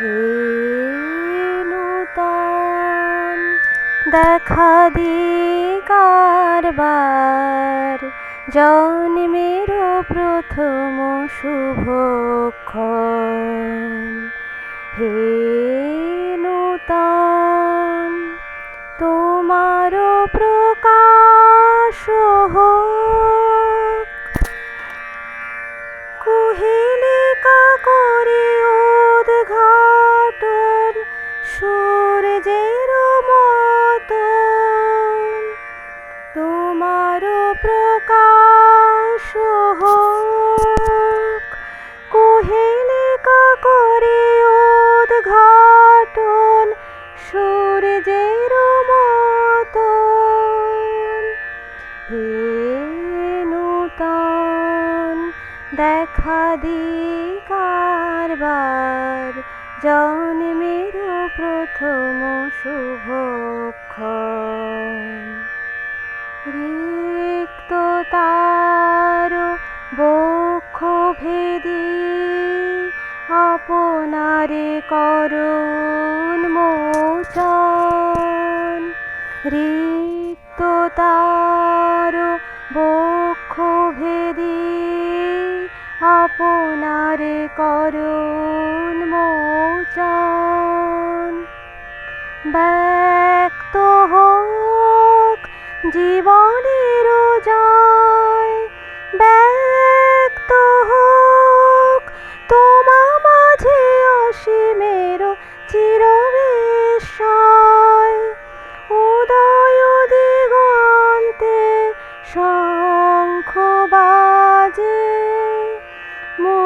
হে দেখা দি কারবার জন্মের প্রথম শুভক্ষণ। হে নূতন তোমার প্রকাশ হোক। করে সূর্যের মতন তোমার প্রকাশ হোক। কুহেলিকা করে উদ্ঘাটন সূর্যের মতন হে নূতন দেখা দি কারবার জন্মের প্রথম শুভক্ষণ। রিক্ত তার বক্ষ ভেদি আপনারে করুণ মোচন। রিক্ত তার বক্ষ ভেদি আপনারে করুণ মোচন ব্যক্ত হোক জীবনের জয়। ব্যক্ত হোক তোমা মাঝে অসীমের চিরবিস্ময় উদয় দিগন্তে শঙ্খ বাজে।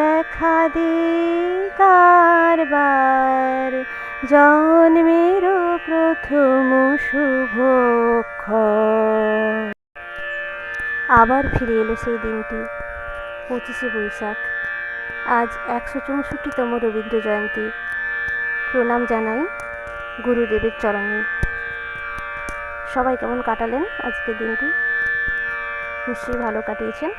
দেখা দি কারবার। জন্মের প্রথম শুভক্ষণ আবার ফিরে এলো সেই দিনটি, পঁচিশে বৈশাখ। আজ একশো চৌষট্টিতম রবীন্দ্র জয়ন্তী। প্রণাম জানাই গুরুদেবের চরণে। সবাই কেমন কাটালেন আজকের দিনটি? নিশ্চয়ই ভালো কাটিয়েছেন।